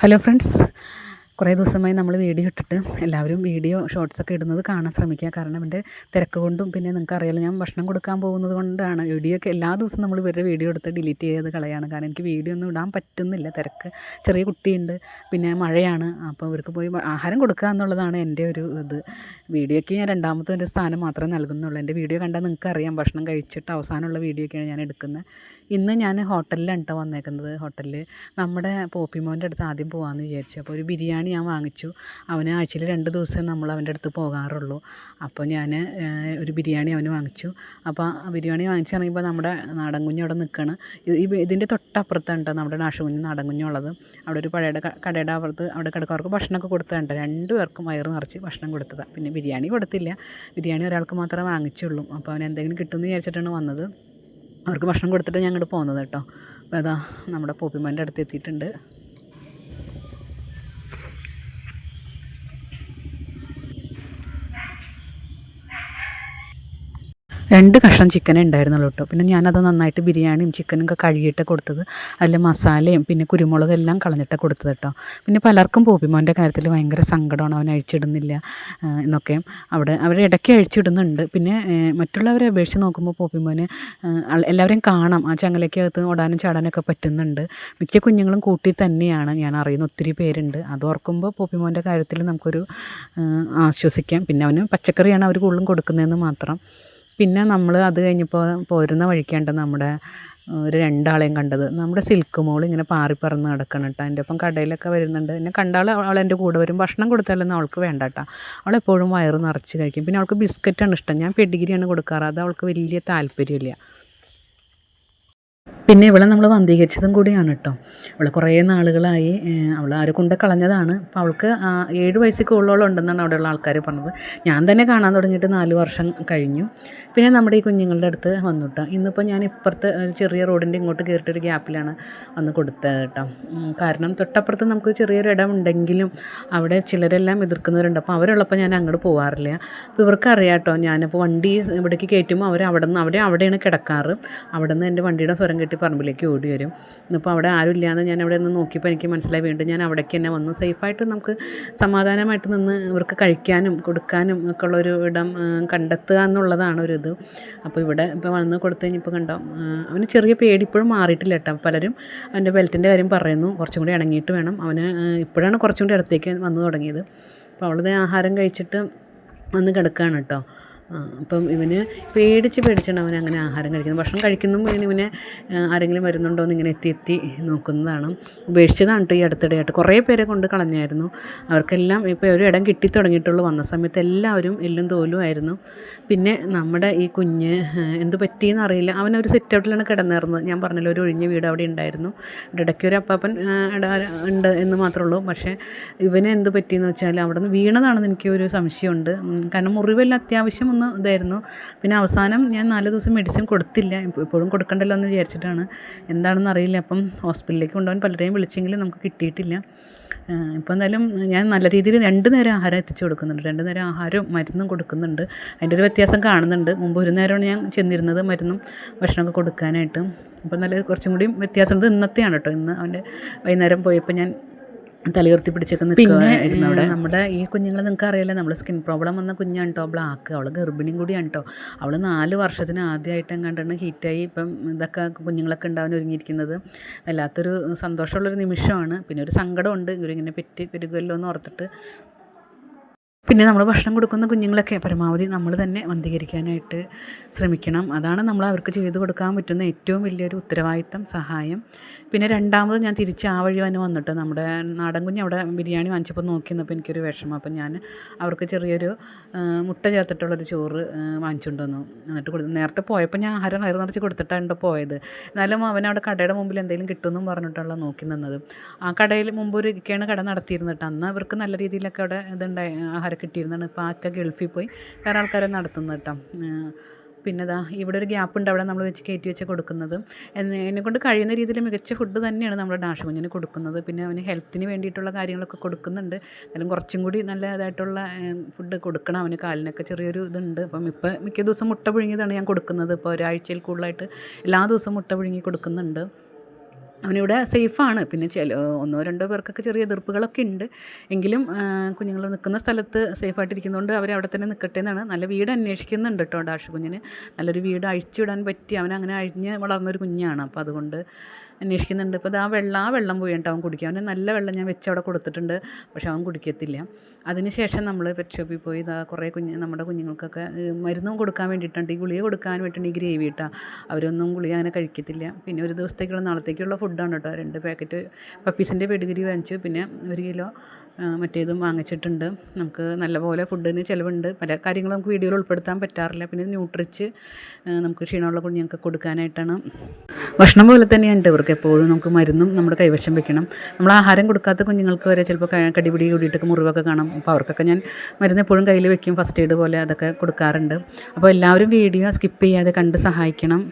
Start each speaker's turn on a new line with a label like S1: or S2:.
S1: Hello friends കുറേ ദിവസമായി നമ്മൾ വീഡിയോ ഇട്ടിട്ട് എല്ലാവരും വീഡിയോ ഷോർട്സൊക്കെ ഇടുന്നത് കാണാൻ ശ്രമിക്കുക. കാരണം എന്റെ തിരക്ക് കൊണ്ടും പിന്നെ നിങ്ങൾക്ക് അറിയാലോ ഞാൻ ഭക്ഷണം കൊടുക്കാൻ പോകുന്നത് കൊണ്ടാണ്. വീഡിയോ ഒക്കെ എല്ലാ ദിവസവും നമ്മൾ ഇവരുടെ വീഡിയോ എടുത്ത് ഡിലീറ്റ് ചെയ്ത് കളയാണ്. കാരണം എനിക്ക് വീഡിയോ ഒന്നും ഇടാൻ പറ്റുന്നില്ല. തിരക്ക് ചെറിയ കുട്ടിയുണ്ട് പിന്നെ മഴയാണ്. അപ്പോൾ ഇവർക്ക് പോയി ആഹാരം കൊടുക്കുക എന്നുള്ളതാണ് എന്റെ ഒരു ഇത്. വീഡിയോയ്ക്ക് ഞാൻ രണ്ടാമത്തെ ഒരു സ്ഥാനം മാത്രമേ നൽകുന്നുള്ളൂ. എന്റെ വീഡിയോ കണ്ടാൽ നിങ്ങൾക്ക് അറിയാം ഭക്ഷണം കഴിച്ചിട്ട് അവസാനമുള്ള വീഡിയോയൊക്കെയാണ് ഞാൻ എടുക്കുന്നത്. ഇന്ന് ഞാൻ ഹോട്ടലിലാണ് കേട്ടോ വന്നേക്കുന്നത്. ഹോട്ടലിൽ നമ്മുടെ പോപ്പിമോന്റെ അടുത്ത് ആദ്യം പോകാമെന്ന് വിചാരിച്ചു. അപ്പോൾ ഒരു ബിരിയാണി ഞാൻ വാങ്ങിച്ചു. അവന് ആഴ്ചയിൽ രണ്ട് ദിവസം നമ്മൾ അവന്റെ അടുത്ത് പോകാറുള്ളൂ. അപ്പോൾ ഞാൻ ഒരു ബിരിയാണി അവന് വാങ്ങിച്ചു. അപ്പോൾ ആ ബിരിയാണി വാങ്ങിച്ചിറങ്ങിയപ്പോൾ നമ്മുടെ നാടൻ കുഞ്ഞ് അവിടെ നിൽക്കുകയാണ്. ഇതിന്റെ തൊട്ടപ്പുറത്താണ് കേട്ടോ നമ്മുടെ നാശകുഞ്ഞ് നാടൻ കുഞ്ഞുള്ളത്. അവിടെ ഒരു പഴയ കടയുടെ അപ്പുറത്ത് അവിടെ കിടക്കാർക്ക് ഭക്ഷണമൊക്കെ കൊടുത്തതുണ്ട് രണ്ട് പേർക്കും വയറ് നിറച്ച് ഭക്ഷണം കൊടുത്തതാണ്. പിന്നെ ബിരിയാണി കൊടുത്തില്ല. ബിരിയാണി ഒരാൾക്ക് മാത്രമേ വാങ്ങിച്ചുള്ളൂ. അപ്പോൾ അവൻ എന്തെങ്കിലും കിട്ടുമെന്ന് വിചാരിച്ചിട്ടാണ് വന്നത്. അവർക്ക് ഭക്ഷണം കൊടുത്തിട്ട് ഞാൻ പോകുന്നത് കേട്ടോ. അപ്പോൾ അതാ നമ്മുടെ പോപ്പിമാന്റെ അടുത്ത് എത്തിയിട്ടുണ്ട്. രണ്ട് കഷ്ണം ചിക്കൻ ഉണ്ടായിരുന്നുള്ളൂ കേട്ടോ പിന്നെ ഞാനത് നന്നായിട്ട് ബിരിയാണിയും ചിക്കനും ഒക്കെ കഴുകിയിട്ട് കൊടുത്തത് അതിൽ മസാലയും പിന്നെ കുരുമുളകും എല്ലാം കളഞ്ഞിട്ട് കൊടുത്തത് കേട്ടോ പിന്നെ പലർക്കും പോപ്പിമോന്റെ കാര്യത്തിൽ ഭയങ്കര സങ്കടമാണ് അവൻ അഴിച്ചിടുന്നില്ല എന്നൊക്കെ. അവിടെ അവർ ഇടയ്ക്ക് അഴിച്ചിടുന്നുണ്ട്. പിന്നെ മറ്റുള്ളവരെ അപേക്ഷിച്ച് നോക്കുമ്പോൾ പോപ്പിമോന് എല്ലാവരെയും കാണാം. ആ ചങ്ങലയ്ക്കകത്ത് ഓടാനും ചാടാനൊക്കെ പറ്റുന്നുണ്ട്. മിക്ക കുഞ്ഞുങ്ങളും കൂട്ടി തന്നെയാണ്. ഞാൻ അറിയുന്ന ഒത്തിരി പേരുണ്ട്. അത് ഓർക്കുമ്പോൾ പോപ്പിമോന്റെ കാര്യത്തിൽ നമുക്കൊരു ആശ്വസിക്കാം. പിന്നെ അവന് പച്ചക്കറിയാണ് അവർ കൂടുതലും കൊടുക്കുന്നതെന്ന് മാത്രം. പിന്നെ നമ്മൾ അത് കഴിഞ്ഞപ്പോൾ പോരുന്ന വഴിക്കാണ്ട് നമ്മുടെ ഒരു രണ്ടാളെയും കണ്ടത്. നമ്മുടെ സിൽക്ക് മോൾ ഇങ്ങനെ പാറി പറന്ന് നടക്കണം കേട്ടോ എന്റെ ഒപ്പം കടയിലൊക്കെ വരുന്നുണ്ട്. എന്നെ കണ്ടാൽ അവൾ എന്റെ കൂടെ വരും. ഭക്ഷണം കൊടുത്താലൊന്നും അവൾക്ക് വേണ്ട കേട്ടോ അവൾ എപ്പോഴും വയറ് നിറച്ച് കഴിക്കും. പിന്നെ അവൾക്ക് ബിസ്ക്കറ്റാണ് ഇഷ്ടം. ഞാൻ പെഡിഗിരിയാണ് കൊടുക്കാറ്. അത് അവൾക്ക് വലിയ താല്പര്യമില്ല. പിന്നെ ഇവളെ നമ്മൾ വന്ധീകരിച്ചതും കൂടിയാണ് കേട്ടോ. അവൾ കുറേ നാളുകളായി അവൾ ആര് കൊണ്ട് കളഞ്ഞതാണ്. അപ്പോൾ അവൾക്ക് ഏഴ് വയസ്സിൽ കൂടുതലോളം ഉണ്ടെന്നാണ് അവിടെയുള്ള ആൾക്കാർ പറഞ്ഞത്. ഞാൻ തന്നെ കാണാൻ തുടങ്ങിയിട്ട് നാല് വർഷം കഴിഞ്ഞു. പിന്നെ നമ്മുടെ ഈ കുഞ്ഞുങ്ങളുടെ അടുത്ത് വന്നു ഇന്നിപ്പോൾ ഞാൻ ഇപ്പുറത്ത് ഒരു ചെറിയ റോഡിന്റെ ഇങ്ങോട്ട് കയറിയിട്ടൊരു ഗ്യാപ്പിലാണ് വന്ന് കൊടുത്തത് കേട്ടോ കാരണം തൊട്ടപ്പുറത്ത് നമുക്ക് ചെറിയൊരു ഇടം ഉണ്ടെങ്കിലും അവിടെ ചിലരെല്ലാം എതിർക്കുന്നവരുണ്ട്. അപ്പോൾ അവരുള്ളപ്പോൾ ഞാൻ അങ്ങോട്ട് പോകാറില്ല അപ്പോൾ ഇവർക്ക് അറിയാം കേട്ടോ ഞാനിപ്പോൾ വണ്ടി ഇവിടേക്ക് കയറ്റുമ്പോൾ അവർ അവിടെ നിന്ന് അവിടെ അവിടെയാണ് കിടക്കാറ്. അവിടെ നിന്ന് എന്റെ വണ്ടിയുടെ സ്വരം കെട്ടി പറമ്പിലേക്ക് ഓടി വരും. ഇപ്പോൾ അവിടെ ആരും ഇല്ലാന്ന് ഞാൻ അവിടെ നിന്ന് നോക്കിയപ്പോൾ എനിക്ക് മനസ്സിലായി. വീണ്ടും ഞാൻ അവിടേക്ക് തന്നെ വന്നു. സേഫായിട്ട് നമുക്ക് സമാധാനമായിട്ട് നിന്ന് ഇവർക്ക് കഴിക്കാനും കൊടുക്കാനും ഒക്കെ ഉള്ളൊരു ഇടം കണ്ടെത്തുക എന്നുള്ളതാണ് ഒരു ഇത്. അപ്പോൾ ഇവിടെ ഇപ്പോൾ വന്ന് കൊടുത്തു കഴിഞ്ഞപ്പോൾ കണ്ടോ അവന് ചെറിയ പേടി ഇപ്പോഴും മാറിയിട്ടില്ല കേട്ടോ. പലരും അവന്റെ ബെൽറ്റിന്റെ കാര്യം പറയുന്നു. കുറച്ചും കൂടി ഇണങ്ങിയിട്ട് വേണം. അവന് ഇപ്പോഴാണ് കുറച്ചും കൂടി അടുത്തേക്ക് വന്നു തുടങ്ങിയത്. അപ്പോൾ അവളത് ആഹാരം കഴിച്ചിട്ട് വന്ന് കിടക്കുകയാണ് കേട്ടോ. അപ്പം ഇവന് പേടിച്ച് പേടിച്ചാണ് അവൻ അങ്ങനെ ആഹാരം കഴിക്കുന്നത്. ഭക്ഷണം കഴിക്കുന്ന ഇവന് ആരെങ്കിലും വരുന്നുണ്ടോ എന്ന് ഇങ്ങനെ എത്തി എത്തി നോക്കുന്നതാണ്. ഉപേക്ഷിച്ചതാണ് കേട്ടോ ഈ അടുത്തിടെയായിട്ട്. കുറേ പേരെ കൊണ്ട് കളഞ്ഞായിരുന്നു. അവർക്കെല്ലാം ഇപ്പോൾ ഒരു ഇടം കിട്ടി തുടങ്ങിയിട്ടുള്ളൂ വന്ന സമയത്ത് എല്ലാവരും എല്ലും തോലും ആയിരുന്നു. പിന്നെ നമ്മുടെ ഈ കുഞ്ഞ് എന്ത് പറ്റിയെന്ന് അറിയില്ല. അവനൊരു സിറ്റ് ഔട്ടിലാണ് കിടന്നിരുന്നത്. ഞാൻ പറഞ്ഞല്ലോ ഒരു ഒഴിഞ്ഞ വീട് അവിടെ ഉണ്ടായിരുന്നു. ഇടയ്ക്ക് ഒരു അപ്പാപ്പൻ ഉണ്ട് എന്ന് മാത്രമേ ഉള്ളൂ. പക്ഷേ ഇവനെ എന്ത് പറ്റിയെന്ന് വെച്ചാൽ അവിടെ നിന്ന് വീണതാണെന്ന് എനിക്ക് ഒരു സംശയമുണ്ട്. കാരണം മുറിവെല്ലാം അത്യാവശ്യം ഒന്ന് ഇതായിരുന്നു. പിന്നെ അവസാനം ഞാൻ നാല് ദിവസം മെഡിസിൻ കൊടുത്തില്ല. ഇപ്പോഴും കൊടുക്കണ്ടല്ലോ എന്ന് വിചാരിച്ചിട്ടാണ്. എന്താണെന്ന് അറിയില്ല. അപ്പം ഹോസ്പിറ്റലിലേക്ക് കൊണ്ടുപോകാൻ പലരെയും വിളിച്ചെങ്കിലും നമുക്ക് കിട്ടിയിട്ടില്ല. ഇപ്പോൾ എന്തായാലും ഞാൻ നല്ല രീതിയിൽ രണ്ട് നേരം ആഹാരം എത്തിച്ചു കൊടുക്കുന്നുണ്ട്. രണ്ട് നേരം ആഹാരവും മരുന്നും കൊടുക്കുന്നുണ്ട്. അതിന്റെ ഒരു വ്യത്യാസം കാണുന്നുണ്ട്. മുമ്പ് ഒരു നേരമാണ് ഞാൻ ചെന്നിരുന്നത് മരുന്നും ഭക്ഷണമൊക്കെ കൊടുക്കാനായിട്ട്. അപ്പോൾ നല്ല കുറച്ചും കൂടിയും വ്യത്യാസമുണ്ട് ഇന്നത്തെയാണ് കേട്ടോ. ഇന്ന് അവന്റെ വൈകുന്നേരം പോയപ്പോൾ ഞാൻ തലയുർത്തി പിടിച്ചൊക്കെ നിൽക്കുകയായിരുന്നു അവിടെ. നമ്മുടെ ഈ കുഞ്ഞുങ്ങൾ നിങ്ങൾക്ക് അറിയില്ല നമ്മൾ സ്കിൻ പ്രോബ്ലം വന്ന കുഞ്ഞാണ് കേട്ടോ ബ്ലാക്ക് അവൾ ഗർഭിണിയും കൂടിയാണ് കേട്ടോ. അവൾ നാല് വർഷത്തിന് ആദ്യമായിട്ട് എങ്ങാണ്ടാണ് ഹീറ്റായി ഇപ്പം ഇതൊക്കെ കുഞ്ഞുങ്ങളൊക്കെ ഉണ്ടാവാൻ ഒരുങ്ങിയിരിക്കുന്നത്. വല്ലാത്തൊരു സന്തോഷമുള്ളൊരു നിമിഷമാണ്. പിന്നെ ഒരു സങ്കടമുണ്ട്. ഇവരിങ്ങനെ പെറ്റി പെരുകുമല്ലോ എന്ന് ഓർത്തിട്ട് പിന്നെ നമ്മൾ ഭക്ഷണം കൊടുക്കുന്ന കുഞ്ഞുങ്ങളൊക്കെ പരമാവധി നമ്മൾ തന്നെ വന്ധീകരിക്കാനായിട്ട് ശ്രമിക്കണം. അതാണ് നമ്മൾ അവർക്ക് ചെയ്തു കൊടുക്കാൻ പറ്റുന്ന ഏറ്റവും വലിയൊരു ഉത്തരവാദിത്തം സഹായം. പിന്നെ രണ്ടാമത് ഞാൻ തിരിച്ച് ആ വഴി തന്നെ വന്നിട്ട് നമ്മുടെ നാടൻ കുഞ്ഞ് അവിടെ ബിരിയാണി വാങ്ങിച്ചപ്പോൾ നോക്കി നിന്നപ്പോൾ എനിക്കൊരു വിഷമം. അപ്പം ഞാൻ അവർക്ക് ചെറിയൊരു മുട്ട ചേർത്തിട്ടുള്ളൊരു ചോറ് വാങ്ങിച്ചുകൊണ്ട് വന്നു. എന്നിട്ട് കൊടുത്തു നേരത്തെ പോയപ്പോൾ ഞാൻ ആഹാരം വയറ് നിറച്ച് കൊടുത്തിട്ടാണ് പോയത്. എന്നാലും അവൻ അവിടെ കടയുടെ മുമ്പിൽ എന്തെങ്കിലും കിട്ടുമെന്നും പറഞ്ഞിട്ടുള്ള നോക്കി നിന്നത്. ആ കടയിൽ മുമ്പ് ഒരു ഇരിക്കുകയാണ് കട നടത്തിയിരുന്നിട്ട് അന്ന് അവർക്ക് നല്ല രീതിയിലൊക്കെ അവിടെ ഇതുണ്ടായി ആഹാരം കിട്ടിയിരുന്നതാണ് ഇപ്പോൾ ആക്ക ഗൾഫിൽ പോയി വേറെ ആൾക്കാരെ നടത്തുന്നത് കേട്ടോ. പിന്നെ ദാ ഇവിടെ ഒരു ഗ്യാപ്പ് ഉണ്ട്. അവിടെ നമ്മൾ വെച്ച് കയറ്റി വെച്ച് കൊടുക്കുന്നത്. എന്നെ എന്നെക്കൊണ്ട് കഴിയുന്ന രീതിയിൽ മികച്ച ഫുഡ് തന്നെയാണ് നമ്മൾ ഡാഷ് കുഞ്ഞിന് കൊടുക്കുന്നത്. പിന്നെ അവന് ഹെൽത്തിന് വേണ്ടിയിട്ടുള്ള കാര്യങ്ങളൊക്കെ കൊടുക്കുന്നുണ്ട്. എന്നാലും കുറച്ചും കൂടി നല്ല നല്ലതായിട്ടുള്ള ഫുഡ് കൊടുക്കണം. അവന് കാലിനൊക്കെ ചെറിയൊരു ഇതുണ്ട്. അപ്പം ഇപ്പം മിക്ക ദിവസം മുട്ട പുഴുങ്ങിയതാണ് ഞാൻ കൊടുക്കുന്നത്. ഇപ്പോൾ ഒരാഴ്ചയിൽ കൂടുതലായിട്ട് എല്ലാ ദിവസവും മുട്ട പുഴുങ്ങി കൊടുക്കുന്നുണ്ട്. അവനിവിടെ സേഫാണ്. പിന്നെ ചില ഒന്നോ രണ്ടോ പേർക്കൊക്കെ ചെറിയ എതിർപ്പുകളൊക്കെ ഉണ്ട്. എങ്കിലും കുഞ്ഞുങ്ങൾ നിൽക്കുന്ന സ്ഥലത്ത് സേഫായിട്ടിരിക്കുന്നതുകൊണ്ട് അവർ അവിടെ തന്നെ നിൽക്കട്ടെ എന്നാണ്. നല്ല വീട് അന്വേഷിക്കുന്നുണ്ട് കേട്ടോ ഡാഷ് കുഞ്ഞിന്. നല്ലൊരു വീട് അഴിച്ചുവിടാൻ പറ്റി. അവൻ അങ്ങനെ അഴിഞ്ഞ് വളർന്നൊരു കുഞ്ഞാണ്. അപ്പോൾ അതുകൊണ്ട് അന്വേഷിക്കുന്നുണ്ട്. ഇപ്പോൾ ആ വെള്ളം ആ വെള്ളം പോയി അവൻ കുടിക്കുക അവന് നല്ല വെള്ളം ഞാൻ വെച്ച് അവിടെ കൊടുത്തിട്ടുണ്ട്. പക്ഷെ അവൻ കുടിക്കത്തില്ല. അതിന് ശേഷം നമ്മൾ പെറ്റ് ഷോപ്പിൽ പോയി ഇതാ കുറേ കുഞ്ഞ് നമ്മുടെ കുഞ്ഞുങ്ങൾക്കൊക്കെ മരുന്നും കൊടുക്കാൻ വേണ്ടിയിട്ടുണ്ട്. ഈ ഗുളിക കൊടുക്കാൻ വേണ്ടിയിട്ടുണ്ട് ഈ ഗ്രേവി ഇട്ടാൽ അവരൊന്നും ഗുളിക അങ്ങനെ കഴിക്കത്തില്ല. പിന്നെ ഒരു ദിവസത്തേക്കുള്ള നാളത്തേക്കുള്ള ഫുഡാണ് കേട്ടോ രണ്ട് പാക്കറ്റ്. പപ്പീസിന്റെ പെഡിഗിരി വാങ്ങിച്ചു. പിന്നെ ഒരു കിലോ മറ്റേതും വാങ്ങിച്ചിട്ടുണ്ട്. നമുക്ക് നല്ലപോലെ ഫുഡിന് ചിലവുണ്ട്. പല കാര്യങ്ങളും നമുക്ക് വീഡിയോയിൽ ഉൾപ്പെടുത്താൻ പറ്റാറില്ല. പിന്നെ ന്യൂട്രിച്ച് നമുക്ക് ക്ഷീണമുള്ള കുഞ്ഞുങ്ങൾക്ക് കൊടുക്കാനായിട്ടാണ്. ഭക്ഷണം പോലെ തന്നെയാണ് ഇവർക്ക് എപ്പോഴും നമുക്ക് മരുന്നും നമ്മുടെ കൈവശം വെക്കണം. നമ്മൾ ആഹാരം കൊടുക്കാത്ത കുഞ്ഞുങ്ങൾക്ക് വരെ ചിലപ്പോൾ കടിപിടി കൂടിയിട്ടൊക്കെ മുറിവൊക്കെ കാണാം. അപ്പോൾ അവർക്കൊക്കെ ഞാൻ മരുന്ന് എപ്പോഴും കയ്യിൽ വെക്കും. ഫസ്റ്റ് എയ്ഡ് പോലെ അതൊക്കെ കൊടുക്കാറുണ്ട്. അപ്പോൾ എല്ലാവരും വീഡിയോ സ്കിപ്പ് ചെയ്യാതെ കണ്ട് സഹായിക്കണം.